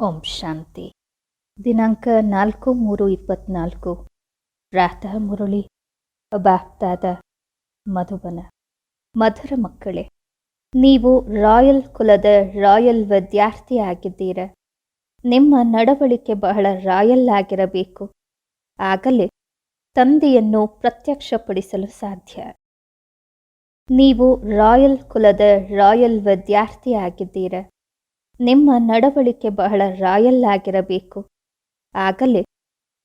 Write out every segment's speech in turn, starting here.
ಓಂ ಶಾಂತಿ. ದಿನಾಂಕ ನಾಲ್ಕು ಮೂರು ಇಪ್ಪತ್ನಾಲ್ಕು. ಪ್ರಾತಃ ಮುರಳಿ. ಬಾಪ್ತಾದ ಮಧುಬನ. ಮಧುರ ಮಕ್ಕಳೇ, ನೀವು ರಾಯಲ್ ಕುಲದ ರಾಯಲ್ ವಿದ್ಯಾರ್ಥಿ ಆಗಿದ್ದೀರ. ನಿಮ್ಮ ನಡವಳಿಕೆ ಬಹಳ ರಾಯಲ್ ಆಗಿರಬೇಕು. ಆಗಲೇ ತಂದೆಯನ್ನು ಪ್ರತ್ಯಕ್ಷಪಡಿಸಲು ಸಾಧ್ಯ. ನೀವು ರಾಯಲ್ ಕುಲದ ರಾಯಲ್ ವಿದ್ಯಾರ್ಥಿ ಆಗಿದ್ದೀರ. ನಿಮ್ಮ ನಡವಳಿಕೆ ಬಹಳ ರಾಯಲ್ ಆಗಿರಬೇಕು. ಆಗಲೇ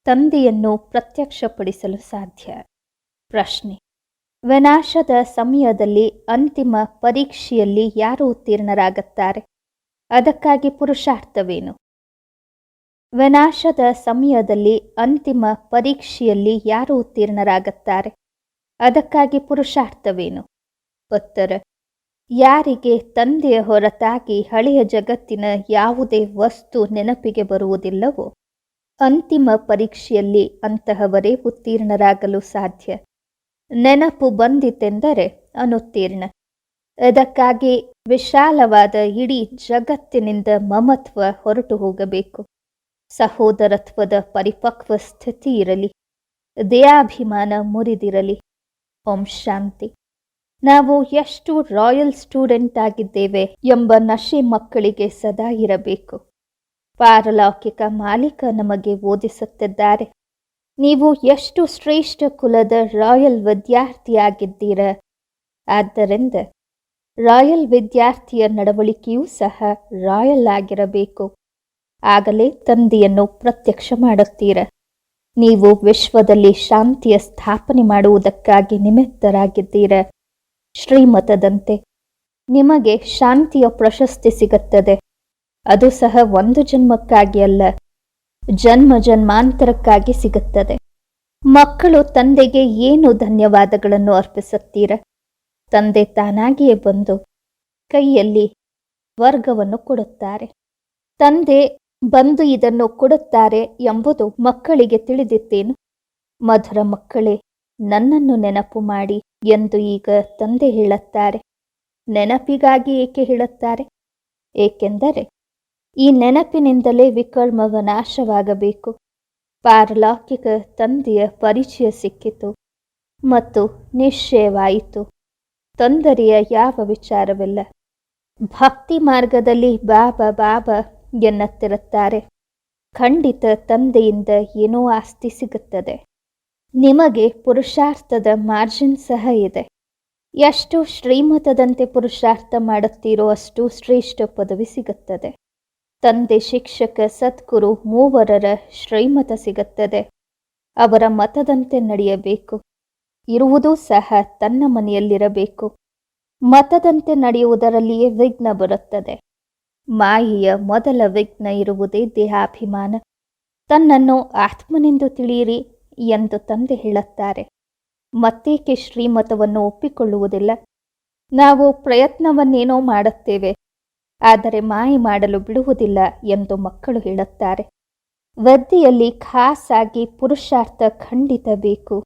ತಂದೆಯನ್ನು ಪ್ರತ್ಯಕ್ಷಪಡಿಸಲು ಸಾಧ್ಯ. ಪ್ರಶ್ನೆ. ವಿನಾಶದ ಸಮಯದಲ್ಲಿ ಅಂತಿಮ ಪರೀಕ್ಷೆಯಲ್ಲಿ ಯಾರು ಉತ್ತೀರ್ಣರಾಗುತ್ತಾರೆ? ಅದಕ್ಕಾಗಿ ಪುರುಷಾರ್ಥವೇನು? ವಿನಾಶದ ಸಮಯದಲ್ಲಿ ಅಂತಿಮ ಪರೀಕ್ಷೆಯಲ್ಲಿ ಯಾರು ಉತ್ತೀರ್ಣರಾಗುತ್ತಾರೆ? ಅದಕ್ಕಾಗಿ ಪುರುಷಾರ್ಥವೇನು? ಉತ್ತರ. ಯಾರಿಗೆ ತಂದೆಯ ಹೊರತಾಗಿ ಹಳೆಯ ಜಗತ್ತಿನ ಯಾವುದೇ ವಸ್ತು ನೆನಪಿಗೆ ಬರುವುದಿಲ್ಲವೋ, ಅಂತಿಮ ಪರೀಕ್ಷೆಯಲ್ಲಿ ಅಂತಹವರೇ ಉತ್ತೀರ್ಣರಾಗಲು ಸಾಧ್ಯ. ನೆನಪು ಬಂದಿತೆಂದರೆ ಅನುತ್ತೀರ್ಣ. ಅದಕ್ಕಾಗಿ ವಿಶಾಲವಾದ ಇಡೀ ಜಗತ್ತಿನಿಂದ ಮಮತ್ವ ಹೊರಟು ಹೋಗಬೇಕು. ಸಹೋದರತ್ವದ ಪರಿಪಕ್ವ ಸ್ಥಿತಿ ಇರಲಿ. ದೇಹಾಭಿಮಾನ ಮುರಿದಿರಲಿ. ಓಂ ಶಾಂತಿ. ನಾವು ಎಷ್ಟು ರಾಯಲ್ ಸ್ಟೂಡೆಂಟ್ ಆಗಿದ್ದೇವೆ ಎಂಬ ನಶೆ ಮಕ್ಕಳಿಗೆ ಸದಾ ಇರಬೇಕು. ಪಾರಲೌಕಿಕ ಮಾಲೀಕ ನಮಗೆ ಓದಿಸುತ್ತಿದ್ದಾರೆ. ನೀವು ಎಷ್ಟು ಶ್ರೇಷ್ಠ ಕುಲದ ರಾಯಲ್ ವಿದ್ಯಾರ್ಥಿಯಾಗಿದ್ದೀರ? ಆದ್ದರಿಂದ ರಾಯಲ್ ವಿದ್ಯಾರ್ಥಿಯ ನಡವಳಿಕೆಯೂ ಸಹ ರಾಯಲ್ ಆಗಿರಬೇಕು. ಆಗಲೇ ತಂದೆಯನ್ನು ಪ್ರತ್ಯಕ್ಷ ಮಾಡುತ್ತೀರ? ನೀವು ವಿಶ್ವದಲ್ಲಿ ಶಾಂತಿಯ ಸ್ಥಾಪನೆ ಮಾಡುವುದಕ್ಕಾಗಿ ನಿಮಿತ್ತರಾಗಿದ್ದೀರ. ಶ್ರೀಮತದಂತೆ. ನಿಮಗೆ ಶಾಂತಿಯ ಪ್ರಶಸ್ತಿ ಸಿಗುತ್ತದೆ. ಅದು ಸಹ ಒಂದು ಜನ್ಮಕ್ಕಾಗಿ ಅಲ್ಲ, ಜನ್ಮ ಜನ್ಮಾಂತರಕ್ಕಾಗಿ ಸಿಗುತ್ತದೆ. ಮಕ್ಕಳು ತಂದೆಗೆ ಏನು ಧನ್ಯವಾದಗಳನ್ನು ಅರ್ಪಿಸುತ್ತೀರ? ತಂದೆ ತಾನಾಗಿಯೇ ಬಂದು ಕೈಯಲ್ಲಿ ವರ್ಗವನ್ನು ಕೊಡುತ್ತಾರೆ. ತಂದೆ ಬಂದು ಇದನ್ನು ಕೊಡುತ್ತಾರೆ ಎಂಬುದು ಮಕ್ಕಳಿಗೆ ತಿಳಿದಿತ್ತೇನು? ಮಧುರ ಮಕ್ಕಳೇ ನನ್ನನ್ನು ನೆನಪು ಮಾಡಿ ಎಂದು ಈಗ ತಂದೆ ಹೇಳುತ್ತಾರೆ. ನೆನಪಿಗಾಗಿ ಏಕೆ ಹೇಳುತ್ತಾರೆ? ಏಕೆಂದರೆ ಈ ನೆನಪಿನಿಂದಲೇ ವಿಕರ್ಮವ ನಾಶವಾಗಬೇಕು. ಪಾರಲೌಕಿಕ ತಂದೆಯ ಪರಿಚಯ ಸಿಕ್ಕಿತು ಮತ್ತು ನಿಶ್ಚಯವಾಯಿತು. ತೊಂದರೆಯ ಯಾವ ವಿಚಾರವಿಲ್ಲ. ಭಕ್ತಿ ಮಾರ್ಗದಲ್ಲಿ ಬಾಬಾ ಬಾಬಾ ಎನ್ನುತ್ತಿರುತ್ತಾರೆ. ಖಂಡಿತ ತಂದೆಯಿಂದ ಏನೋ ಆಸ್ತಿ ಸಿಗುತ್ತದೆ. ನಿಮಗೆ ಪುರುಷಾರ್ಥದ ಮಾರ್ಜಿನ್ ಸಹ ಇದೆ. ಎಷ್ಟು ಶ್ರೀಮತದಂತೆ ಪುರುಷಾರ್ಥ ಮಾಡುತ್ತೀರೋ ಅಷ್ಟು ಶ್ರೇಷ್ಠ ಪದವಿ ಸಿಗುತ್ತದೆ. ತಂದೆ, ಶಿಕ್ಷಕ, ಸದ್ಗುರು ಮೂವರರ ಶ್ರೀಮತ ಸಿಗುತ್ತದೆ. ಅವರ ಮತದಂತೆ ನಡೆಯಬೇಕು. ಇರುವುದೂ ಸಹ ತನ್ನ ಮನೆಯಲ್ಲಿರಬೇಕು. ಮತದಂತೆ ನಡೆಯುವುದರಲ್ಲಿಯೇ ವಿಘ್ನ ಬರುತ್ತದೆ. ಮಾಯೆಯ ಮೊದಲ ವಿಘ್ನ ಇರುವುದೇ ದೇಹಾಭಿಮಾನ. ತನ್ನನ್ನು ಆತ್ಮನೆಂದು ತಿಳಿಯಿರಿ. ಎಂದು ತಂದೆ ಹೇಳುತ್ತಾರೆ. ಮತ್ತೇಕೆ ಶ್ರೀಮತವನ್ನು ಒಪ್ಪಿಕೊಳ್ಳುವುದಿಲ್ಲ? ನಾವು ಪ್ರಯತ್ನವನ್ನೇನೋ ಮಾಡುತ್ತೇವೆ, ಆದರೆ ಮಾಯ ಮಾಡಲು ಬಿಡುವುದಿಲ್ಲ ಎಂದು ಮಕ್ಕಳು ಹೇಳುತ್ತಾರೆ. ವದ್ಯೆಯಲ್ಲಿ ಖಾಸಾಗಿ ಪುರುಷಾರ್ಥ ಖಂಡಿತ ಬೇಕು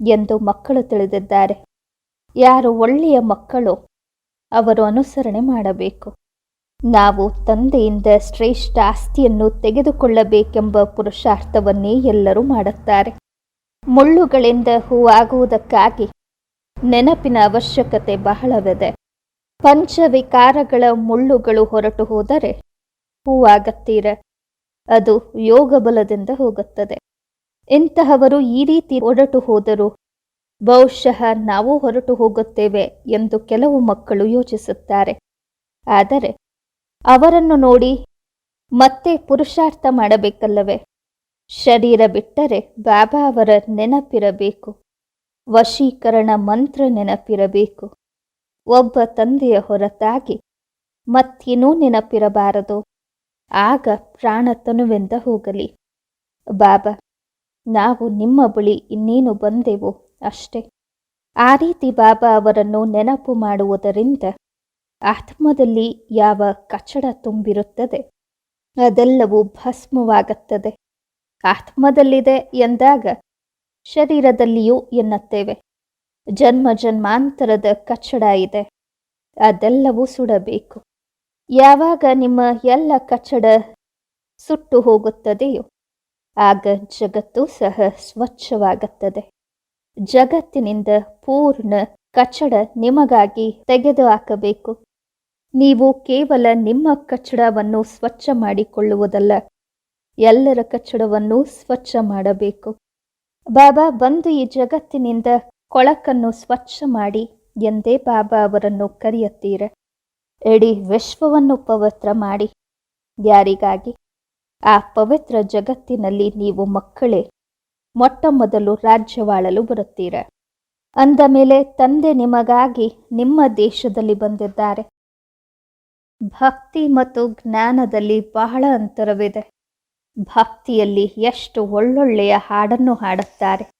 ಎಂದು ಮಕ್ಕಳು ತಿಳಿದಿದ್ದಾರೆ. ಯಾರು ಒಳ್ಳೆಯ ಮಕ್ಕಳು, ಅವರು ಅನುಸರಣೆ ಮಾಡಬೇಕು. ನಾವು ತಂದೆಯಿಂದ ಶ್ರೇಷ್ಠ ಆಸ್ತಿಯನ್ನು ತೆಗೆದುಕೊಳ್ಳಬೇಕೆಂಬ ಪುರುಷಾರ್ಥವನ್ನೇ ಎಲ್ಲರೂ ಮಾಡುತ್ತಾರೆ. ಮುಳ್ಳುಗಳಿಂದ ಹೂವಾಗುವುದಕ್ಕಾಗಿ ನೆನಪಿನ ಅವಶ್ಯಕತೆ ಬಹಳವಿದೆ. ಪಂಚವಿಕಾರಗಳ ಮುಳ್ಳುಗಳು ಹೊರಟು ಹೋದರೆ ಹೂವಾಗತ್ತೀರ? ಅದು ಯೋಗ ಬಲದಿಂದ ಹೋಗುತ್ತದೆ. ಇಂತಹವರು ಈ ರೀತಿ ಹೊರಟು ಹೋದರು ಬಹುಶಃ ನಾವು ಹೊರಟು ಹೋಗುತ್ತೇವೆ ಎಂದು ಕೆಲವು ಮಕ್ಕಳು ಯೋಚಿಸುತ್ತಾರೆ. ಆದರೆ ಅವರನ್ನು ನೋಡಿ ಮತ್ತೆ ಪುರುಷಾರ್ಥ ಮಾಡಬೇಕಲ್ಲವೇ? ಶರೀರ ಬಿಟ್ಟರೆ ಬಾಬಾ ಅವರ ನೆನಪಿರಬೇಕು. ವಶೀಕರಣ ಮಂತ್ರ ನೆನಪಿರಬೇಕು. ಒಬ್ಬ ತಂದೆಯ ಹೊರತಾಗಿ ಮತ್ತೇನೂ ನೆನಪಿರಬಾರದು. ಆಗ ಪ್ರಾಣ ತನುವೆಂದ ಹೋಗಲಿ. ಬಾಬಾ, ನಾವು ನಿಮ್ಮ ಬಳಿ ಇನ್ನೇನು ಬಂದೆವು ಅಷ್ಟೇ. ಆ ರೀತಿ ಬಾಬಾ ಅವರನ್ನು ನೆನಪು ಮಾಡುವುದರಿಂದ ಆತ್ಮದಲ್ಲಿ ಯಾವ ಕಚಡ ತುಂಬಿರುತ್ತದೆ? ಅದೆಲ್ಲವೂ ಭಸ್ಮವಾಗುತ್ತದೆ. ಆತ್ಮದಲ್ಲಿದೆ ಎಂದಾಗ ಶರೀರದಲ್ಲಿಯೂ ಎನ್ನುತ್ತೇವೆ. ಜನ್ಮ ಜನ್ಮಾಂತರದ ಕಚ್ಚಡ ಇದೆ. ಅದೆಲ್ಲವೂ ಸುಡಬೇಕು. ಯಾವಾಗ ನಿಮ್ಮ ಎಲ್ಲ ಕಚ್ಚಡ ಸುಟ್ಟು ಹೋಗುತ್ತದೆಯೋ, ಆಗ ಜಗತ್ತು ಸಹ ಸ್ವಚ್ಛವಾಗುತ್ತದೆ. ಜಗತ್ತಿನಿಂದ ಪೂರ್ಣ ಕಚ್ಚಡ ನಿಮಗಾಗಿ ತೆಗೆದು ಹಾಕಬೇಕು ನೀವು ಕೇವಲ ನಿಮ್ಮ ಕಚ್ಚಡವನ್ನು ಸ್ವಚ್ಛ ಮಾಡಿಕೊಳ್ಳುವುದಲ್ಲ, ಎಲ್ಲರ ಕಚ್ಚಡವನ್ನು ಸ್ವಚ್ಛ ಮಾಡಬೇಕು. ಬಾಬಾ, ಬಂದು ಈ ಜಗತ್ತಿನಿಂದ ಕೊಳಕನ್ನು ಸ್ವಚ್ಛ ಮಾಡಿ ಎಂದೇ ಬಾಬಾ ಅವರನ್ನು ಕರೆಯುತ್ತೀರ? ಇಡೀ ವಿಶ್ವವನ್ನು ಪವಿತ್ರ ಮಾಡಿ. ಯಾರಿಗಾಗಿ? ಆ ಪವಿತ್ರ ಜಗತ್ತಿನಲ್ಲಿ ನೀವು ಮಕ್ಕಳೇ, ಮೊಟ್ಟ ಮೊದಲು ರಾಜ್ಯವಾಳಲು ಬರುತ್ತೀರ. ಅಂದ ಮೇಲೆ ತಂದೆ ನಿಮಗಾಗಿ ನಿಮ್ಮ ದೇಶದಲ್ಲಿ ಬಂದಿದ್ದಾರೆ. ಭಕ್ತಿ ಮತ್ತು ಜ್ಞಾನದಲ್ಲಿ ಬಹಳ ಅಂತರವಿದೆ. ಭಕ್ತಿಯಲ್ಲಿ ಎಷ್ಟು ಒಳ್ಳೊಳ್ಳೆಯ ಹಾಡನ್ನು ಹಾಡುತ್ತಾರೆ.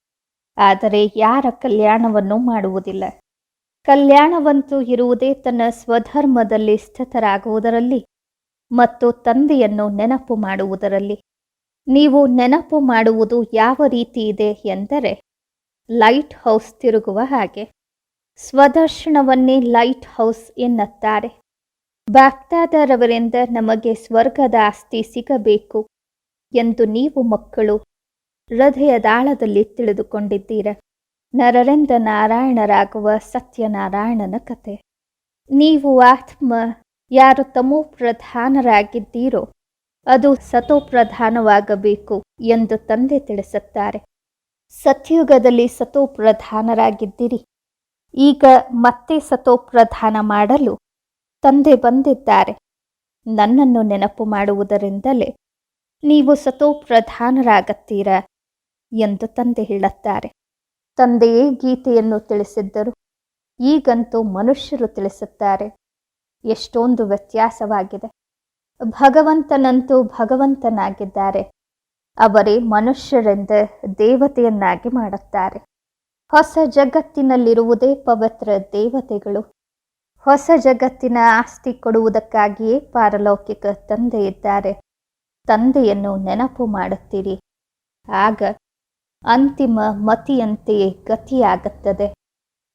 ಆದರೆ ಯಾರ ಕಲ್ಯಾಣವನ್ನು ಮಾಡುವುದಿಲ್ಲ. ಕಲ್ಯಾಣವಂತೂ ಇರುವುದೇ ತನ್ನ ಸ್ವಧರ್ಮದಲ್ಲಿ ಸ್ಥಿತರಾಗುವುದರಲ್ಲಿ ಮತ್ತು ತಂದೆಯನ್ನು ನೆನಪು ಮಾಡುವುದರಲ್ಲಿ. ನೀವು ನೆನಪು ಮಾಡುವುದು ಯಾವ ರೀತಿ ಇದೆ ಎಂದರೆ, ಲೈಟ್ ಹೌಸ್ ತಿರುಗುವ ಹಾಗೆ. ಸ್ವದರ್ಶನವನ್ನೇ ಲೈಟ್ ಹೌಸ್ ಎನ್ನುತ್ತಾರೆ. ಬಾಪ್ತಾದರವರಿಂದ ನಮಗೆ ಸ್ವರ್ಗದ ಆಸ್ತಿ ಸಿಗಬೇಕು ಎಂದು ನೀವು ಮಕ್ಕಳು ಹೃದಯದಾಳದಲ್ಲಿ ತಿಳಿದುಕೊಂಡಿದ್ದೀರ. ನರರಿಂದ ನಾರಾಯಣರಾಗುವ ಸತ್ಯನಾರಾಯಣನ ಕತೆ. ನೀವು ಆತ್ಮ ಯಾರು ತಮೋ ಪ್ರಧಾನರಾಗಿದ್ದೀರೋ ಅದು ಸತೋಪ್ರಧಾನವಾಗಬೇಕು ಎಂದು ತಂದೆ ತಿಳಿಸುತ್ತಾರೆ. ಸತ್ಯುಗದಲ್ಲಿ ಸತೋಪ್ರಧಾನರಾಗಿದ್ದಿರಿ. ಈಗ ಮತ್ತೆ ಸತೋಪ್ರಧಾನ ಮಾಡಲು ತಂದೆ ಬಂದಿದ್ದಾರೆ. ನನ್ನನ್ನು ನೆನಪು ಮಾಡುವುದರಿಂದಲೇ ನೀವು ಸತೋಪ್ರಧಾನರಾಗತ್ತೀರಾ ಎಂದು ತಂದೆ ಹೇಳುತ್ತಾರೆ. ತಂದೆಯೇ ಗೀತೆಯನ್ನು ತಿಳಿಸಿದ್ದರು. ಈಗಂತೂ ಮನುಷ್ಯರು ತಿಳಿಸುತ್ತಾರೆ. ಎಷ್ಟೊಂದು ವ್ಯತ್ಯಾಸವಾಗಿದೆ. ಭಗವಂತನಂತೂ ಭಗವಂತನಾಗಿದ್ದಾರೆ. ಅವರೇ ಮನುಷ್ಯರೆಂದ ದೇವತೆಯನ್ನಾಗಿ ಮಾಡುತ್ತಾರೆ. ಹೊಸ ಜಗತ್ತಿನಲ್ಲಿರುವುದೇ ಪವಿತ್ರ ದೇವತೆಗಳು. ಹೊಸ ಜಗತ್ತಿನ ಆಸ್ತಿ ಕೊಡುವುದಕ್ಕಾಗಿಯೇ ಪಾರಲೌಕಿಕ ತಂದೆ ಇದ್ದಾರೆ. ತಂದೆಯನ್ನು ನೆನಪು ಮಾಡುತ್ತೀರಿ. ಆಗ ಅಂತಿಮ ಮತಿಯಂತೆಯೇ ಗತಿಯಾಗುತ್ತದೆ.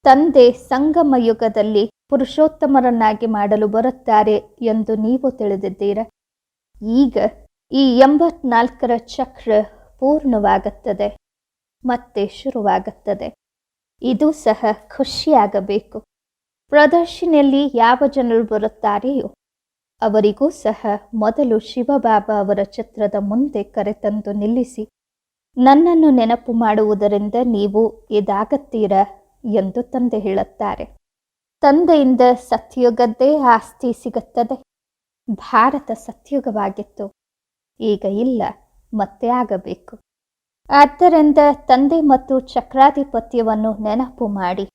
ತಂದೆ ಸಂಗಮ ಯುಗದಲ್ಲಿ ಪುರುಷೋತ್ತಮರನ್ನಾಗಿ ಮಾಡಲು ಬರುತ್ತಾರೆ ಎಂದು ನೀವು ತಿಳಿದಿದ್ದೀರ? ಈಗ ಈ ಎಂಬತ್ನಾಲ್ಕರ ಚಕ್ರ ಪೂರ್ಣವಾಗುತ್ತದೆ. ಮತ್ತೆ ಶುರುವಾಗುತ್ತದೆ. ಇದು ಸಹ ಖುಷಿಯಾಗಬೇಕು. ಪ್ರದರ್ಶನಿಯಲ್ಲಿ ಯಾವ ಜನರು ಬರುತ್ತಾರೆಯೋ ಅವರಿಗೂ ಸಹ ಮೊದಲು ಶಿವಬಾಬಾ ಅವರ ಚಿತ್ರದ ಮುಂದೆ ಕರೆತಂದು ನಿಲ್ಲಿಸಿ, ನನ್ನನ್ನು ನೆನಪು ಮಾಡುವುದರಿಂದ ನೀವು ಇದಾಗತ್ತೀರ? ಎಂದು ತಂದೆ ಹೇಳುತ್ತಾರೆ. ತಂದೆಯಿಂದ ಸತ್ಯುಗದ್ದೇ ಆಸ್ತಿ ಸಿಗುತ್ತದೆ. ಭಾರತ ಸತ್ಯುಗವಾಗಿತ್ತು ಈಗ ಇಲ್ಲ, ಮತ್ತೆ ಆಗಬೇಕು. ಆದ್ದರಿಂದ ತಂದೆ ಮತ್ತು ಚಕ್ರಾಧಿಪತ್ಯವನ್ನು ನೆನಪು ಮಾಡಿ.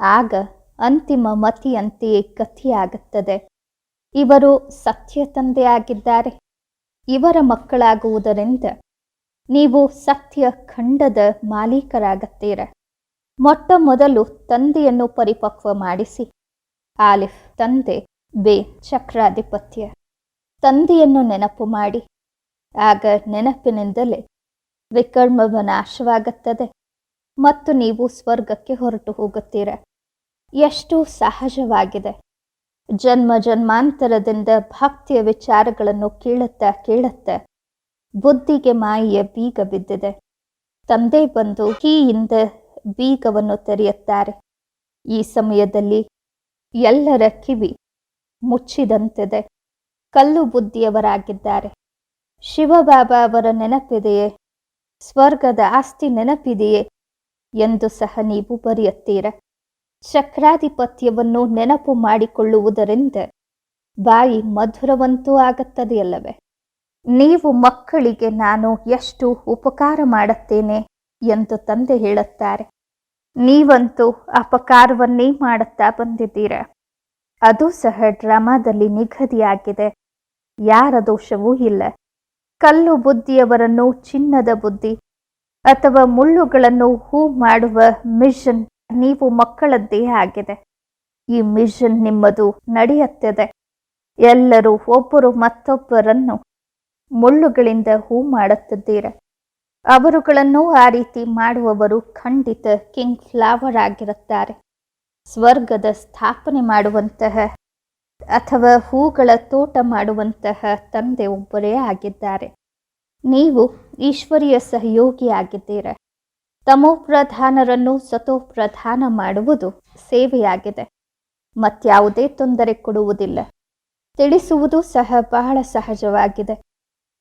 ಆಗ ಅಂತಿಮ ಮತಿಯಂತೆಯೇ ಗತಿಯಾಗುತ್ತದೆ ಇವರು ಸತ್ಯ ತಂದೆಯಾಗಿದ್ದಾರೆ ಇವರ ಮಕ್ಕಳಾಗುವುದರಿಂದ ನೀವು ಸತ್ಯ ಖಂಡದ ಮಾಲೀಕರಾಗುತ್ತೀರ. ಮೊಟ್ಟ ಮೊದಲು ತಂದೆಯನ್ನು ಪರಿಪಕ್ವ ಮಾಡಿಸಿ. ಆಲಿಫ್ ತಂದೆ ಬೇ ಚಕ್ರಾಧಿಪತ್ಯ. ತಂದೆಯನ್ನು ನೆನಪು ಮಾಡಿ. ಆಗ ನೆನಪಿನಿಂದಲೇ ವಿಕರ್ಮವ ನಾಶವಾಗುತ್ತದೆ. ಮತ್ತು ನೀವು ಸ್ವರ್ಗಕ್ಕೆ ಹೊರಟು ಹೋಗುತ್ತೀರ. ಎಷ್ಟು ಸಹಜವಾಗಿದೆ. ಜನ್ಮ ಜನ್ಮಾಂತರದಿಂದ ಭಕ್ತಿಯ ವಿಚಾರಗಳನ್ನು ಕೇಳುತ್ತಾ ಕೇಳುತ್ತೆ ಬುದ್ಧಿಗೆ ಮಾಯಿಯ ಬೀಗ ಬಿದ್ದಿದೆ. ತಂದೆ ಬಂದು ಕೀಯಿಂದ ಬೀಗವನ್ನು ತೆರೆಯುತ್ತಾರೆ. ಈ ಸಮಯದಲ್ಲಿ ಎಲ್ಲರ ಕಿವಿ ಮುಚ್ಚಿದಂತಿದೆ. ಕಲ್ಲು ಬುದ್ಧಿಯವರಾಗಿದ್ದಾರೆ. ಶಿವಬಾಬಾ ಅವರ ನೆನಪಿದೆಯೇ? ಸ್ವರ್ಗದ ಆಸ್ತಿ ನೆನಪಿದೆಯೇ ಎಂದು ಸಹ ನೀವು ಬರೆಯುತ್ತೀರ? ಚಕ್ರಾಧಿಪತ್ಯವನ್ನು ನೆನಪು ಮಾಡಿಕೊಳ್ಳುವುದರಿಂದ ಬಾಯಿ ಮಧುರವಂತೂ ಆಗುತ್ತದೆಯಲ್ಲವೇ ನೀವು ಮಕ್ಕಳಿಗೆ ನಾನು ಎಷ್ಟು ಉಪಕಾರ ಮಾಡುತ್ತೇನೆ ಎಂದು ತಂದೆ ಹೇಳುತ್ತಾರೆ. ನೀವಂತೂ ಅಪಕಾರವನ್ನೇ ಮಾಡುತ್ತಾ ಬಂದಿದ್ದೀರ. ಅದು ಸಹ ಡ್ರಾಮಾದಲ್ಲಿ ನಿಗದಿಯಾಗಿದೆ. ಯಾರ ದೋಷವೂ ಇಲ್ಲ. ಕಲ್ಲು ಬುದ್ಧಿಯವರನ್ನು ಚಿನ್ನದ ಬುದ್ಧಿ ಅಥವಾ ಮುಳ್ಳುಗಳನ್ನು ಹೂ ಮಾಡುವ ಮಿಷನ್ ನೀವು ಮಕ್ಕಳದ್ದೇ ಆಗಿದೆ. ಈ ಮಿಷನ್ ನಿಮ್ಮದು ನಡೆಯುತ್ತದೆ. ಎಲ್ಲರೂ ಒಬ್ಬರು ಮತ್ತೊಬ್ಬರನ್ನು ಮುಳ್ಳುಗಳಿಂದ ಹೂ ಮಾಡುತ್ತಿದ್ದೀರ. ಅವರುಗಳನ್ನು ಆ ರೀತಿ ಮಾಡುವವರು ಖಂಡಿತ ಕಿಂಗ್ ಫ್ಲವರ್ ಆಗಿರುತ್ತಾರೆ. ಸ್ವರ್ಗದ ಸ್ಥಾಪನೆ ಮಾಡುವಂತಹ ಅಥವಾ ಹೂಗಳ ತೋಟ ಮಾಡುವಂತಹ ತಂದೆ ಒಬ್ಬರೇ ಆಗಿದ್ದಾರೆ. ನೀವು ಈಶ್ವರಿಯ ಸಹಯೋಗಿಯಾಗಿದ್ದೀರ. ತಮೋಪ್ರಧಾನರನ್ನು ಸತೋಪ್ರಧಾನ ಮಾಡುವುದು ಸೇವೆಯಾಗಿದೆ. ಮತ್ಯಾವುದೇ ತೊಂದರೆ ಕೊಡುವುದಿಲ್ಲ. ತಿಳಿಸುವುದು ಸಹ ಬಹಳ ಸಹಜವಾಗಿದೆ.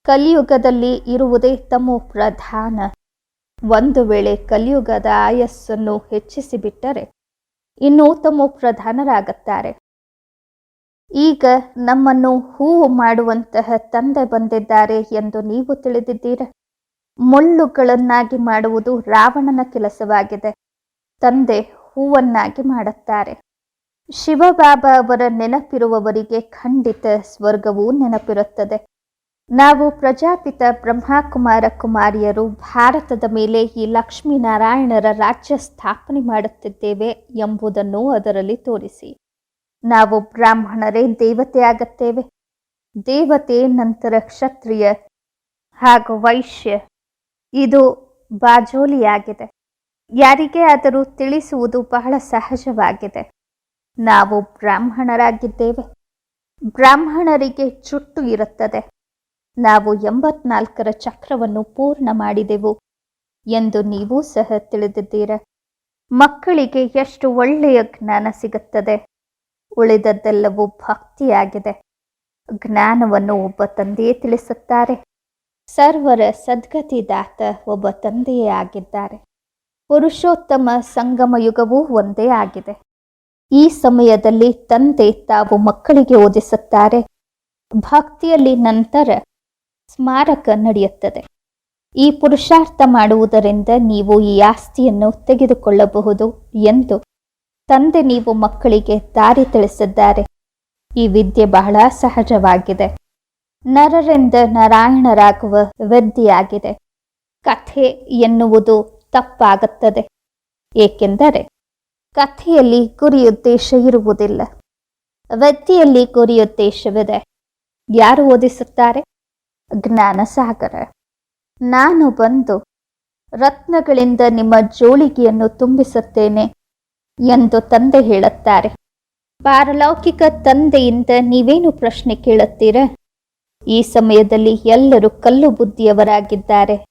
ಕಲಿಯುಗದಲ್ಲಿ ಇರುವುದೇ ತಮೋ ಪ್ರಧಾನ ಒಂದು ವೇಳೆ ಕಲಿಯುಗದ ಆಯಸ್ಸನ್ನು ಹೆಚ್ಚಿಸಿಬಿಟ್ಟರೆ ಇನ್ನೂ ತಮೋ ಪ್ರಧಾನರಾಗುತ್ತಾರೆ ಈಗ ನಮ್ಮನ್ನು ಹೂವು ಮಾಡುವಂತಹ ತಂದೆ ಬಂದಿದ್ದಾರೆ ಎಂದು ನೀವು ತಿಳಿದಿದ್ದೀರ? ಮುಳ್ಳುಗಳನ್ನಾಗಿ ಮಾಡುವುದು ರಾವಣನ ಕೆಲಸವಾಗಿದೆ. ತಂದೆ ಹೂವನ್ನಾಗಿ ಮಾಡುತ್ತಾರೆ. ಶಿವಬಾಬಾ ಅವರ ನೆನಪಿರುವವರಿಗೆ ಖಂಡಿತ ಸ್ವರ್ಗವೂ ನೆನಪಿರುತ್ತದೆ. ನಾವು ಪ್ರಜಾಪಿತ ಬ್ರಹ್ಮಕುಮಾರ ಕುಮಾರಿಯರು ಭಾರತದ ಮೇಲೆ ಈ ಲಕ್ಷ್ಮೀನಾರಾಯಣರ ರಾಜ್ಯ ಸ್ಥಾಪನೆ ಮಾಡುತ್ತಿದ್ದೇವೆ ಎಂಬುದನ್ನು ಅದರಲ್ಲಿ ತೋರಿಸಿ. ನಾವು ಬ್ರಾಹ್ಮಣರೇ ದೇವತೆ ಆಗುತ್ತೇವೆ. ದೇವತೆ ನಂತರ ಕ್ಷತ್ರಿಯ ಹಾಗೂ ವೈಶ್ಯ ಇದು ಬಾಜೋಲಿಯಾಗಿದೆ. ಯಾರಿಗೆ ಆದರೂ ತಿಳಿಸುವುದು ಬಹಳ ಸಹಜವಾಗಿದೆ. ನಾವು ಬ್ರಾಹ್ಮಣರಾಗಿದ್ದೇವೆ. ಬ್ರಾಹ್ಮಣರಿಗೆ ಚುಟ್ಟು ಇರುತ್ತದೆ. ನಾವು ಎಂಬತ್ನಾಲ್ಕರ ಚಕ್ರವನ್ನು ಪೂರ್ಣ ಮಾಡಿದೆವು ಎಂದು ನೀವು ಸಹ ತಿಳಿದಿದ್ದೀರ. ಮಕ್ಕಳಿಗೆ ಎಷ್ಟು ಒಳ್ಳೆಯ ಜ್ಞಾನ ಸಿಗುತ್ತದೆ. ಉಳಿದದ್ದೆಲ್ಲವೂ ಭಕ್ತಿಯಾಗಿದೆ. ಜ್ಞಾನವನ್ನು ಒಬ್ಬ ತಂದೆಯೇ ತಿಳಿಸುತ್ತಾರೆ. ಸರ್ವರ ಸದ್ಗತಿದಾತ ಒಬ್ಬ ತಂದೆಯೇ ಆಗಿದ್ದಾರೆ. ಪುರುಷೋತ್ತಮ ಸಂಗಮ ಯುಗವೂ ಒಂದೇ ಆಗಿದೆ. ಈ ಸಮಯದಲ್ಲಿ ತಂದೆ ತಾವು ಮಕ್ಕಳಿಗೆ ಓದಿಸುತ್ತಾರೆ. ಭಕ್ತಿಯಲ್ಲಿ ನಂತರ ಸ್ಮಾರಕ ನಡೆಯುತ್ತದೆ. ಈ ಪುರುಷಾರ್ಥ ಮಾಡುವುದರಿಂದ ನೀವು ಈ ಆಸ್ತಿಯನ್ನು ತೆಗೆದುಕೊಳ್ಳಬಹುದು ಎಂದು ತಂದೆ ನೀವು ಮಕ್ಕಳಿಗೆ ದಾರಿ ತಿಳಿಸಿದ್ದಾರೆ. ಈ ವಿದ್ಯೆ ಬಹಳ ಸಹಜವಾಗಿದೆ. ನರರಿಂದ ನಾರಾಯಣರಾಗುವ ವೃದ್ಧಿಯಾಗಿದೆ ಕಥೆ ಎನ್ನುವುದು ತಪ್ಪಾಗುತ್ತದೆ. ಏಕೆಂದರೆ ಕಥೆಯಲ್ಲಿ ಗುರಿಯುದ್ದೇಶ ಇರುವುದಿಲ್ಲ. ವ್ಯಕ್ತಿಯಲ್ಲಿ ಗುರಿಯುದ್ದೇಶವಿದೆ ಯಾರು ಓದಿಸುತ್ತಾರೆ? ಜ್ಞಾನ ಸಾಗರ ನಾನು ಬಂದು ರತ್ನಗಳಿಂದ ನಿಮ್ಮ ಜೋಳಿಗೆಯನ್ನು ತುಂಬಿಸುತ್ತೇನೆ ಎಂದು ತಂದೆ ಹೇಳುತ್ತಾರೆ. ಪಾರಲೌಕಿಕ ತಂದೆಯಿಂದ ನೀವೇನು ಪ್ರಶ್ನೆ ಕೇಳುತ್ತೀರ? ಈ ಸಮಯದಲ್ಲಿ ಎಲ್ಲರೂ ಕಲ್ಲು ಬುದ್ಧಿಯವರಾಗಿದ್ದಾರೆ.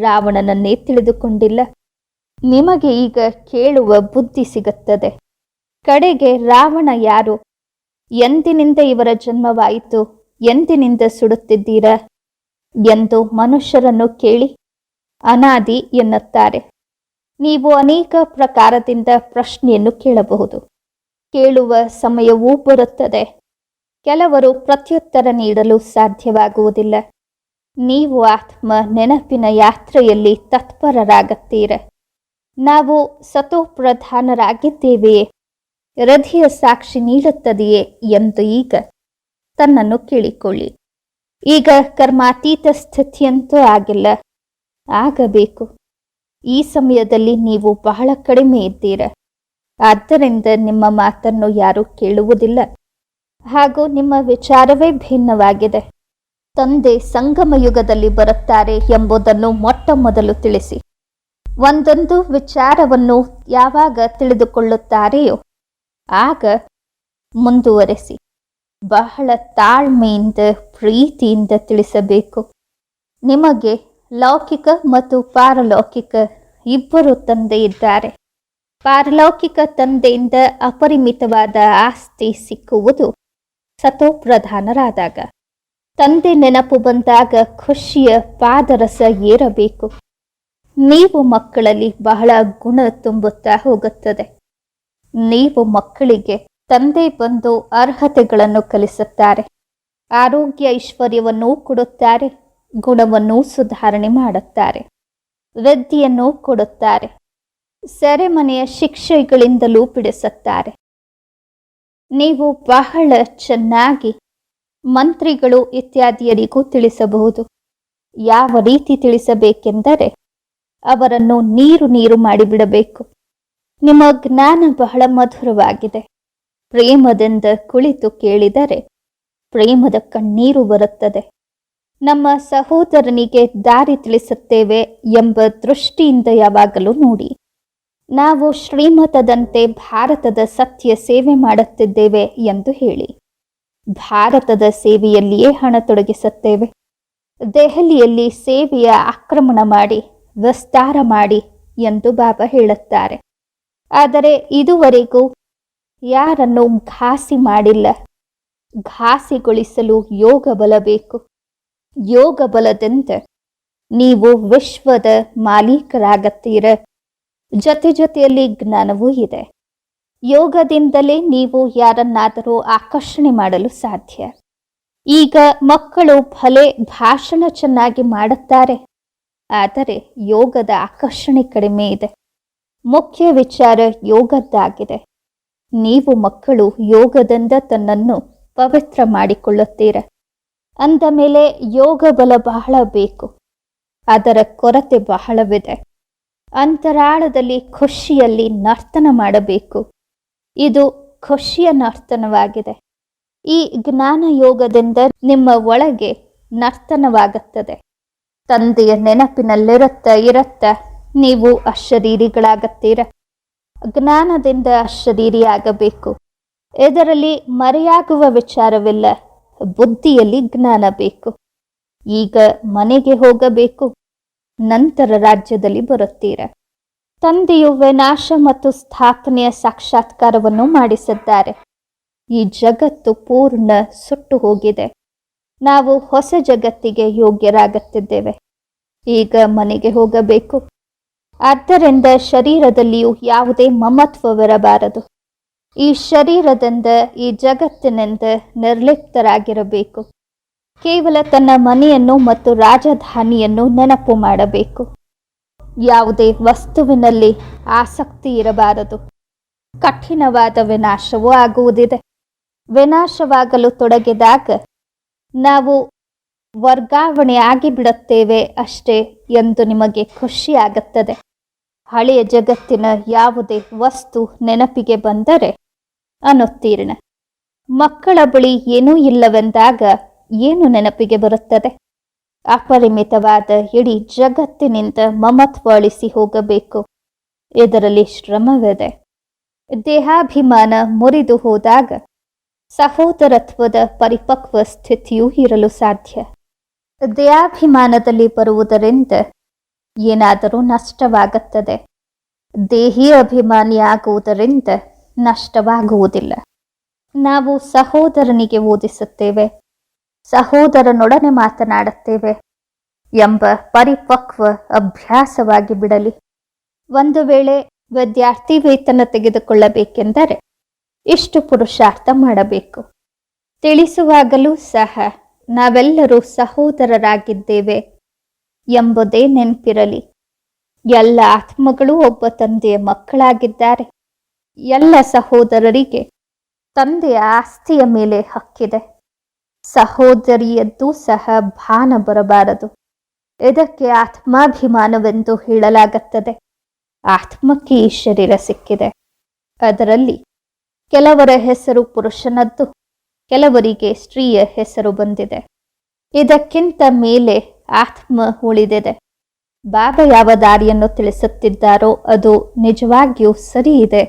ರಾವಣನನ್ನೇ ತಿಳಿದುಕೊಂಡಿಲ್ಲ. ನಿಮಗೆ ಈಗ ಕೇಳುವ ಬುದ್ಧಿ ಸಿಗುತ್ತದೆ. ಕಡೆಗೆ ರಾವಣ ಯಾರು? ಎಂದಿನಿಂದ ಇವರ ಜನ್ಮವಾಯಿತು? ಎಂದಿನಿಂದ ಸುಡುತ್ತಿದ್ದೀರಾ? ಎಂದು ಮನುಷ್ಯರನ್ನು ಕೇಳಿ ಅನಾದಿ ಎನ್ನುತ್ತಾರೆ. ನೀವು ಅನೇಕ ಪ್ರಕಾರದಿಂದ ಪ್ರಶ್ನೆಯನ್ನು ಕೇಳಬಹುದು. ಕೇಳುವ ಸಮಯವೂ ಬರುತ್ತದೆ. ಕೆಲವರು ಪ್ರತ್ಯುತ್ತರ ನೀಡಲು ಸಾಧ್ಯವಾಗುವುದಿಲ್ಲ. ನೀವು ಆತ್ಮ ನೆನಪಿನ ಯಾತ್ರೆಯಲ್ಲಿ ತತ್ಪರರಾಗುತ್ತೀರ. ನಾವು ಸತೋಪ್ರಧಾನರಾಗಿದ್ದೇವೆಯೇ ಹೃದಯ ಸಾಕ್ಷಿ ನೀಡುತ್ತದೆಯೇ ಎಂದು ಈಗ ತನ್ನನ್ನು ಕೇಳಿಕೊಳ್ಳಿ. ಈಗ ಕರ್ಮಾತೀತ ಸ್ಥಿತಿಯಂತೂ ಆಗಿಲ್ಲ. ಆಗಬೇಕು. ಈ ಸಮಯದಲ್ಲಿ ನೀವು ಬಹಳ ಕಡಿಮೆ ಇದ್ದೀರ ಆದ್ದರಿಂದ ನಿಮ್ಮ ಮಾತನ್ನು ಯಾರೂ ಕೇಳುವುದಿಲ್ಲ. ಹಾಗೂ ನಿಮ್ಮ ವಿಚಾರವೇ ಭಿನ್ನವಾಗಿದೆ. ತಂದೆ ಸಂಗಮ ಯುಗದಲ್ಲಿ ಬರುತ್ತಾರೆ ಎಂಬುದನ್ನು ಮೊಟ್ಟ ಮೊದಲು ತಿಳಿಸಿ. ಒಂದೊಂದು ವಿಚಾರವನ್ನು ಯಾವಾಗ ತಿಳಿದುಕೊಳ್ಳುತ್ತಾರೆಯೋ ಆಗ ಮುಂದುವರೆಸಿ. ಬಹಳ ತಾಳ್ಮೆಯಿಂದ, ಪ್ರೀತಿಯಿಂದ ತಿಳಿಸಬೇಕು. ನಿಮಗೆ ಲೌಕಿಕ ಮತ್ತು ಪಾರಲೌಕಿಕ ಇಬ್ಬರು ತಂದೆ ಇದ್ದಾರೆ. ಪಾರಲೌಕಿಕ ತಂದೆಯಿಂದ ಅಪರಿಮಿತವಾದ ಆಸ್ತಿ ಸಿಕ್ಕುವುದು ಸತೋಪ್ರಧಾನರಾದಾಗ. ತಂದೆ ನೆನಪು ಬಂದಾಗ ಖುಷಿಯ ಪಾದರಸ ಏರಬೇಕು. ನೀವು ಮಕ್ಕಳಲ್ಲಿ ಬಹಳ ಗುಣ ತುಂಬುತ್ತಾ ಹೋಗುತ್ತದೆ. ನೀವು ಮಕ್ಕಳಿಗೆ ತಂದೆ ಬಂದು ಅರ್ಹತೆಗಳನ್ನು ಕಲಿಸುತ್ತಾರೆ. ಆರೋಗ್ಯ ಐಶ್ವರ್ಯವನ್ನೂ ಕೊಡುತ್ತಾರೆ. ಗುಣವನ್ನು ಸುಧಾರಣೆ ಮಾಡುತ್ತಾರೆ. ವಿದ್ಯೆಯನ್ನು ಕೊಡುತ್ತಾರೆ. ಸೆರೆಮನೆಯ ಶಿಕ್ಷೆಗಳಿಂದಲೂ ಬಿಡಿಸುತ್ತಾರೆ. ನೀವು ಬಹಳ ಚೆನ್ನಾಗಿ ಮಂತ್ರಿಗಳು ಇತ್ಯಾದಿಯರಿಗೂ ತಿಳಿಸಬಹುದು. ಯಾವ ರೀತಿ ತಿಳಿಸಬೇಕೆಂದರೆ ಅವರನ್ನು ನೀರು ನೀರು ಮಾಡಿಬಿಡಬೇಕು. ನಿಮ್ಮ ಜ್ಞಾನ ಬಹಳ ಮಧುರವಾಗಿದೆ. ಪ್ರೇಮದಿಂದ ಕುಳಿತು ಕೇಳಿದರೆ ಪ್ರೇಮದ ಕಣ್ಣೀರು ಬರುತ್ತದೆ. ನಮ್ಮ ಸಹೋದರನಿಗೆ ದಾರಿ ತಿಳಿಸುತ್ತೇವೆ ಎಂಬ ದೃಷ್ಟಿಯಿಂದ ಯಾವಾಗಲೂ ನೋಡಿ. ನಾವು ಶ್ರೀಮತದಂತೆ ಭಾರತದ ಸತ್ಯ ಸೇವೆ ಮಾಡುತ್ತಿದ್ದೇವೆ ಎಂದು ಹೇಳಿ. ಭಾರತದ ಸೇವೆಯಲ್ಲಿಯೇ ಹಣ ತೊಡಗಿಸುತ್ತೇವೆ. ದೆಹಲಿಯಲ್ಲಿ ಸೇವೆಯ ಆಕ್ರಮಣ ಮಾಡಿ, ವಿಸ್ತಾರ ಮಾಡಿ ಎಂದು ಬಾಬಾ ಹೇಳುತ್ತಾರೆ. ಆದರೆ ಇದುವರೆಗೂ ಯಾರನ್ನು ಘಾಸಿ ಮಾಡಿಲ್ಲ. ಘಾಸಿಗೊಳಿಸಲು ಯೋಗ ಬಲ ಬೇಕು. ಯೋಗ ಬಲದಿಂದ ನೀವು ವಿಶ್ವದ ಮಾಲೀಕರಾಗತ್ತೀರ. ಜೊತೆ ಜೊತೆಯಲ್ಲಿ ಜ್ಞಾನವೂ ಇದೆ. ಯೋಗದಿಂದಲೇ ನೀವು ಯಾರನ್ನಾದರೂ ಆಕರ್ಷಣೆ ಮಾಡಲು ಸಾಧ್ಯ. ಈಗ ಮಕ್ಕಳು ಭಲೆ ಭಾಷಣ ಚೆನ್ನಾಗಿ ಮಾಡುತ್ತಾರೆ. ಆದರೆ ಯೋಗದ ಆಕರ್ಷಣೆ ಕಡಿಮೆ ಇದೆ. ಮುಖ್ಯ ವಿಚಾರ ಯೋಗದ್ದಾಗಿದೆ. ನೀವು ಮಕ್ಕಳು ಯೋಗದಿಂದ ತನ್ನನ್ನು ಪವಿತ್ರ ಮಾಡಿಕೊಳ್ಳುತ್ತೀರ. ಅಂದ ಮೇಲೆ ಯೋಗ ಬಲ ಬಹಳ ಬೇಕು. ಅದರ ಕೊರತೆ ಬಹಳವಿದೆ. ಅಂತರಾಳದಲ್ಲಿ ಖುಷಿಯಲ್ಲಿ ನರ್ತನ ಮಾಡಬೇಕು. ಇದು ಖುಷಿಯ ನರ್ತನವಾಗಿದೆ. ಈ ಜ್ಞಾನ ಯೋಗದಿಂದ ನಿಮ್ಮ ಒಳಗೆ ನರ್ತನವಾಗುತ್ತದೆ. ತಂದೆಯ ನೆನಪಿನಲ್ಲಿರುತ್ತ ಇರುತ್ತ ನೀವು ಅಶರೀರಿಗಳಾಗುತ್ತೀರ. ಜ್ಞಾನದಿಂದ ಅಶರೀರಿಯಾಗಬೇಕು. ಇದರಲ್ಲಿ ಮರೆಯಾಗುವ ವಿಚಾರವಿಲ್ಲ. ಬುದ್ಧಿಯಲ್ಲಿ ಜ್ಞಾನ ಬೇಕು. ಈಗ ಮನೆಗೆ ಹೋಗಬೇಕು. ನಂತರ ರಾಜ್ಯದಲ್ಲಿ ಬರುತ್ತೀರ. ತಂದೆಯು ವಿನಾಶ ಮತ್ತು ಸ್ಥಾಪನೆಯ ಸಾಕ್ಷಾತ್ಕಾರವನ್ನು ಮಾಡಿಸಿದ್ದಾರೆ. ಈ ಜಗತ್ತು ಪೂರ್ಣ ಸುಟ್ಟು ಹೋಗಿದೆ. ನಾವು ಹೊಸ ಜಗತ್ತಿಗೆ ಯೋಗ್ಯರಾಗುತ್ತಿದ್ದೇವೆ. ಈಗ ಮನೆಗೆ ಹೋಗಬೇಕು. ಆದ್ದರಿಂದ ಶರೀರದಲ್ಲಿಯೂ ಯಾವುದೇ ಮಮತ್ವವಿರಬಾರದು. ಈ ಶರೀರದಿಂದ ಈ ಜಗತ್ತಿನಿಂದ ನಿರ್ಲಿಪ್ತರಾಗಿರಬೇಕು. ಕೇವಲ ತನ್ನ ಮನೆಯನ್ನು ಮತ್ತು ರಾಜಧಾನಿಯನ್ನು ನೆನಪು ಮಾಡಬೇಕು. ಯಾವುದೇ ವಸ್ತುವಿನಲ್ಲಿ ಆಸಕ್ತಿ ಇರಬಾರದು. ಕಠಿಣವಾದ ವಿನಾಶವೂ ಆಗುವುದಿದೆ. ವಿನಾಶವಾಗಲು ತೊಡಗಿದಾಗ ನಾವು ವರ್ಗಾವಣೆ ಆಗಿಬಿಡುತ್ತೇವೆ ಅಷ್ಟೇ ಎಂದು ನಿಮಗೆ ಖುಷಿಯಾಗುತ್ತದೆ. ಹಳೆಯ ಜಗತ್ತಿನ ಯಾವುದೇ ವಸ್ತು ನೆನಪಿಗೆ ಬಂದರೆ ಅನುತ್ತೀರ್ಣ ಮಕ್ಕಳ ಬಳಿ ಏನೂ ಇಲ್ಲವೆಂದಾಗ ಏನು ನೆನಪಿಗೆ ಬರುತ್ತದೆ? ಅಪರಿಮಿತವಾದ ಇಡೀ ಜಗತ್ತಿನಿಂದ ಮಮತ್ವಳಿಸಿ ಹೋಗಬೇಕು. ಇದರಲ್ಲಿ ಶ್ರಮವಿದೆ. ದೇಹಾಭಿಮಾನ ಮುರಿದು ಹೋದಾಗ ಸಹೋದರತ್ವದ ಪರಿಪಕ್ವ ಸ್ಥಿತಿಯೂ ಇರಲು ಸಾಧ್ಯ. ದೇಹಾಭಿಮಾನದಲ್ಲಿ ಬರುವುದರಿಂದ ಏನಾದರೂ ನಷ್ಟವಾಗುತ್ತದೆ. ದೇಹಿ ಅಭಿಮಾನಿಯಾಗುವುದರಿಂದ ನಷ್ಟವಾಗುವುದಿಲ್ಲ. ನಾವು ಸಹೋದರನಿಗೆ ಓದಿಸುತ್ತೇವೆ. ಸಹೋದರನೊಡನೆ ಮಾತನಾಡುತ್ತೇವೆ ಎಂಬ ಪರಿಪಕ್ವ ಅಭ್ಯಾಸವಾಗಿ ಬಿಡಲಿ. ಒಂದು ವೇಳೆ ವಿದ್ಯಾರ್ಥಿ ವೇತನ ತೆಗೆದುಕೊಳ್ಳಬೇಕೆಂದರೆ ಇಷ್ಟು ಪುರುಷಾರ್ಥ ಮಾಡಬೇಕು. ತಿಳಿಸುವಾಗಲೂ ಸಹ ನಾವೆಲ್ಲರೂ ಸಹೋದರರಾಗಿದ್ದೇವೆ ಎಂಬುದೇ ನೆನಪಿರಲಿ. ಎಲ್ಲ ಆತ್ಮಗಳು ಒಬ್ಬ ತಂದೆಯ ಮಕ್ಕಳಾಗಿದ್ದಾರೆ. ಎಲ್ಲ ಸಹೋದರರಿಗೆ ತಂದೆಯ ಆಸ್ತಿಯ ಮೇಲೆ ಹಕ್ಕಿದೆ. ಸಹೋದರಿಯದ್ದು ಸಹ ಭಾನ ಬರಬಾರದು. ಇದಕ್ಕೆ ಆತ್ಮಾಭಿಮಾನವೆಂದು ಹೇಳಲಾಗುತ್ತದೆ. ಆತ್ಮಕ್ಕೆ ಈ ಶರೀರ ಸಿಕ್ಕಿದೆ. ಅದರಲ್ಲಿ ಕೆಲವರ ಹೆಸರು ಪುರುಷನದ್ದು, ಕೆಲವರಿಗೆ ಸ್ತ್ರೀಯ ಹೆಸರು ಬಂದಿದೆ. ಇದಕ್ಕಿಂತ ಮೇಲೆ ಆತ್ಮ ಉಳಿದಿದೆ. ಬಾಬಾ ಯಾವ ದಾರಿಯನ್ನು ತಿಳಿಸುತ್ತಿದ್ದಾರೋ ಅದು ನಿಜವಾಗಿಯೂ ಸರಿ ಇದೆ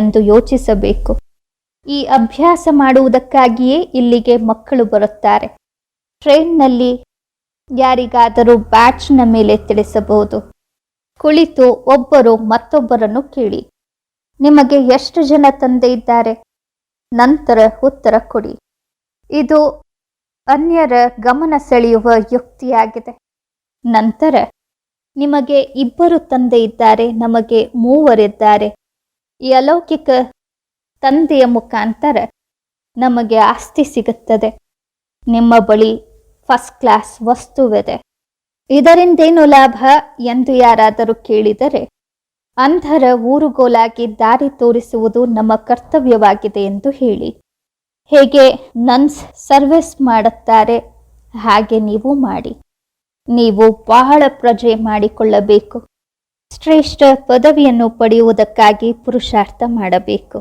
ಎಂದು ಯೋಚಿಸಬೇಕು. ಈ ಅಭ್ಯಾಸ ಮಾಡುವುದಕ್ಕಾಗಿಯೇ ಇಲ್ಲಿಗೆ ಮಕ್ಕಳು ಬರುತ್ತಾರೆ. ಟ್ರೈನ್ನಲ್ಲಿ ಯಾರಿಗಾದರೂ ಬ್ಯಾಚ್ನ ಮೇಲೆ ತಿಳಿಸಬಹುದು. ಕುಳಿತು ಒಬ್ಬರು ಮತ್ತೊಬ್ಬರನ್ನು ಕೇಳಿ. ನಿಮಗೆ ಎಷ್ಟು ಜನ ತಂದೆ ಇದ್ದಾರೆ? ನಂತರ ಉತ್ತರ ಕೊಡಿ. ಇದು ಅನ್ಯರ ಗಮನ ಸೆಳೆಯುವ ಯುಕ್ತಿಯಾಗಿದೆ. ನಂತರ, ನಿಮಗೆ ಇಬ್ಬರು ತಂದೆ ಇದ್ದಾರೆ, ನಮಗೆ ಮೂವರಿದ್ದಾರೆ. ಈ ಅಲೌಕಿಕ ತಂದೆಯ ಮುಖಾಂತರ ನಮಗೆ ಆಸ್ತಿ ಸಿಗುತ್ತದೆ. ನಿಮ್ಮ ಬಳಿ ಫಸ್ಟ್ ಕ್ಲಾಸ್ ವಸ್ತುವಿದೆ. ಇದರಿಂದೇನು ಲಾಭ ಎಂದು ಯಾರಾದರೂ ಕೇಳಿದರೆ, ಅಂಧರ ಊರುಗೋಲಾಗಿ ದಾರಿ ತೋರಿಸುವುದು ನಮ್ಮ ಕರ್ತವ್ಯವಾಗಿದೆ ಎಂದು ಹೇಳಿ. ಹೇಗೆ ನನ್ಸ್ ಸರ್ವಿಸ್ ಮಾಡುತ್ತಾರೆ, ಹಾಗೆ ನೀವು ಮಾಡಿ. ನೀವು ಬಹಳ ಪ್ರಜೆ ಮಾಡಿಕೊಳ್ಳಬೇಕು. ಶ್ರೇಷ್ಠ ಪದವಿಯನ್ನು ಪಡೆಯುವುದಕ್ಕಾಗಿ ಪುರುಷಾರ್ಥ ಮಾಡಬೇಕು.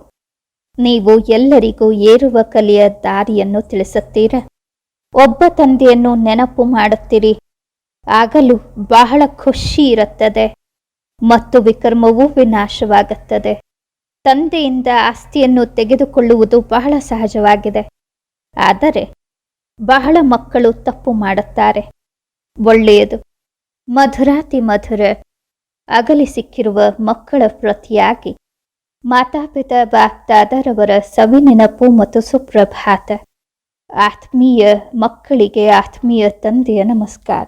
ನೀವು ಎಲ್ಲರಿಗೂ ಏರುವ ಕಲಿಯ ದಾರಿಯನ್ನು ತಿಳಿಸುತ್ತೀರ. ಒಬ್ಬ ತಂದೆಯನ್ನು ನೆನಪು ಮಾಡುತ್ತೀರಿ. ಆಗಲೂ ಬಹಳ ಖುಷಿ ಇರುತ್ತದೆ. ಮತ್ತು ವಿಕರ್ಮವೂ ವಿನಾಶವಾಗುತ್ತದೆ. ತಂದೆಯಿಂದ ಆಸ್ತಿಯನ್ನು ತೆಗೆದುಕೊಳ್ಳುವುದು ಬಹಳ ಸಹಜವಾಗಿದೆ. ಆದರೆ ಬಹಳ ಮಕ್ಕಳು ತಪ್ಪು ಮಾಡುತ್ತಾರೆ. ಒಳ್ಳೆಯದು. ಮಧುರಾತಿ ಮಧುರ. ಅಗಲಿ ಸಿಕ್ಕಿರುವ ಮಕ್ಕಳ ಪ್ರತಿಯಾಗಿ ಮಾತಾಪಿತ ಬಾಗ್ದಾದರವರ ಸವಿ ನೆನಪು ಮತ್ತು ಸುಪ್ರಭಾತ. ಆತ್ಮೀಯ ಮಕ್ಕಳಿಗೆ ಆತ್ಮೀಯ ತಂದೆಯ ನಮಸ್ಕಾರ.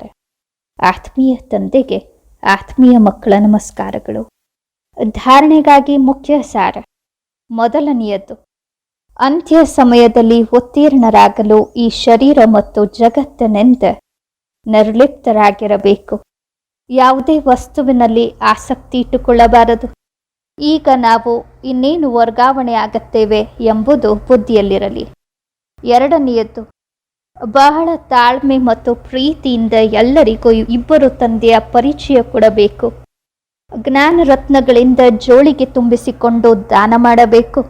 ಆತ್ಮೀಯ ತಂದೆಗೆ ಆತ್ಮೀಯ ಮಕ್ಕಳ ನಮಸ್ಕಾರಗಳು. ಧಾರಣೆಗಾಗಿ ಮುಖ್ಯ ಸಾರ. ಮೊದಲನೆಯದ್ದು ಅಂತ್ಯ ಸಮಯದಲ್ಲಿ ಉತ್ತೀರ್ಣರಾಗಲು ಈ ಶರೀರ ಮತ್ತು ಜಗತ್ತನೆಂದ ನಿರ್ಲಿಪ್ತರಾಗಿರಬೇಕು. ಯಾವುದೇ ವಸ್ತುವಿನಲ್ಲಿ ಆಸಕ್ತಿ ಇಟ್ಟುಕೊಳ್ಳಬಾರದು. ಈಗ ನಾವು ಇನ್ನೇನು ವರ್ಗಾವಣೆ ಆಗುತ್ತೇವೆ ಎಂಬುದು ಬುದ್ಧಿಯಲ್ಲಿರಲಿ. ಎರಡನೆಯದ್ದು ಬಹಳ ತಾಳ್ಮೆ ಮತ್ತು ಪ್ರೀತಿಯಿಂದ ಎಲ್ಲರಿಗೂ ಇಬ್ಬರು ತಂದೆಯ ಪರಿಚಯ ಕೊಡಬೇಕು. ಜ್ಞಾನ ರತ್ನಗಳಿಂದ ಜೋಳಿಗೆ ತುಂಬಿಸಿಕೊಂಡು ದಾನ ಮಾಡಬೇಕು.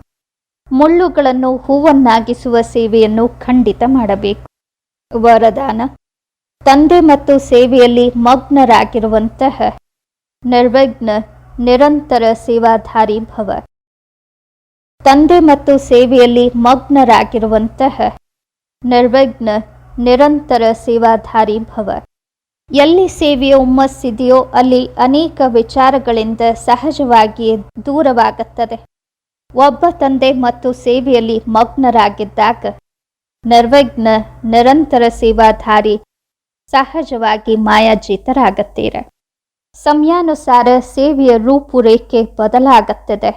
ಮುಳ್ಳುಗಳನ್ನು ಹೂವನ್ನಾಗಿಸುವ ಸೇವೆಯನ್ನು ಖಂಡಿತ ಮಾಡಬೇಕು. ವರದಾನ, ತಂದೆ ಮತ್ತು ಸೇವೆಯಲ್ಲಿ ಮಗ್ನರಾಗಿರುವಂತಹ ನಿರ್ವಿಘ್ನ ನಿರಂತರ ಸೇವಾಧಾರಿ ಭವ. ತಂದೆ ಮತ್ತು ಸೇವೆಯಲ್ಲಿ ಮಗ್ನರಾಗಿರುವಂತಹ ನಿರ್ವಿಘ್ನ, ನಿರಂತರ ಸೇವಾಧಾರಿ ಭವ. ಎಲ್ಲಿ ಸೇವೆಯ ಹುಮ್ಮಸ್ಸಿದೆಯೋ ಅಲ್ಲಿ ಅನೇಕ ವಿಚಾರಗಳಿಂದ ಸಹಜವಾಗಿಯೇ ದೂರವಾಗುತ್ತದೆ. ಒಬ್ಬ ತಂದೆ ಮತ್ತು ಸೇವೆಯಲ್ಲಿ ಮಗ್ನರಾಗಿದ್ದಾಗ ನಿರ್ವಿಘ್ನ, ನಿರಂತರ ಸೇವಾಧಾರಿ, ಸಹಜವಾಗಿ ಮಾಯಾಜೀತರಾಗುತ್ತೀರ. ಸಮಯಾನುಸಾರ ಸೇವೆಯ ರೂಪುರೇಖೆ ಬದಲಾಗುತ್ತದೆ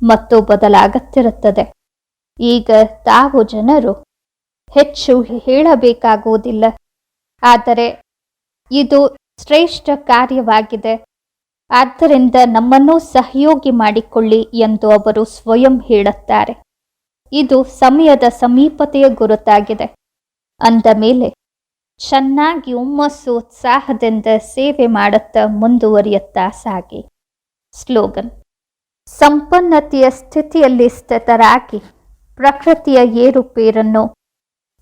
ಮತ್ತು ಬದಲಾಗುತ್ತಿರುತ್ತದೆ. ಈಗ ತಾವು ಜನರು ಹೆಚ್ಚು ಹೇಳಬೇಕಾಗುವುದಿಲ್ಲ. ಆದರೆ ಇದು ಶ್ರೇಷ್ಠ ಕಾರ್ಯವಾಗಿದೆ. ಆದ್ದರಿಂದ ನಮ್ಮನ್ನು ಸಹಯೋಗಿ ಮಾಡಿಕೊಳ್ಳಿ ಎಂದು ಅವರು ಸ್ವಯಂ ಹೇಳುತ್ತಾರೆ. ಇದು ಸಮಯದ ಸಮೀಪತೆಯ ಗುರುತಾಗಿದೆ. ಅಂದ ಮೇಲೆ ಚೆನ್ನಾಗಿ ಹುಮ್ಮಸ್ಸು, ಉತ್ಸಾಹದಿಂದ ಸೇವೆ ಮಾಡುತ್ತಾ ಮುಂದುವರಿಯುತ್ತಾ ಸಾಗಿ. ಸ್ಲೋಗನ್. ಸಂಪನ್ನತೆಯ ಸ್ಥಿತಿಯಲ್ಲಿ ಸ್ಥಿತರಾಗಿ ಪ್ರಕೃತಿಯ ಏರುಪೇರನ್ನು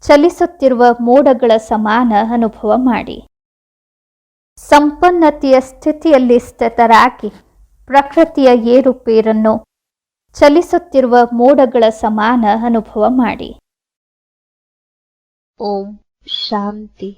ಚಲಿಸುತ್ತಿರುವ ಮೋಡಗಳ ಸಮಾನ ಅನುಭವ ಮಾಡಿ. ಸಂಪನ್ನತೆಯ ಸ್ಥಿತಿಯಲ್ಲಿ ಸ್ಥಿತರಾಗಿ ಪ್ರಕೃತಿಯ ಏರುಪೇರನ್ನು ಚಲಿಸುತ್ತಿರುವ ಮೋಡಗಳ ಸಮಾನ ಅನುಭವ ಮಾಡಿ. ಓಂ. ಶಾಂತಿ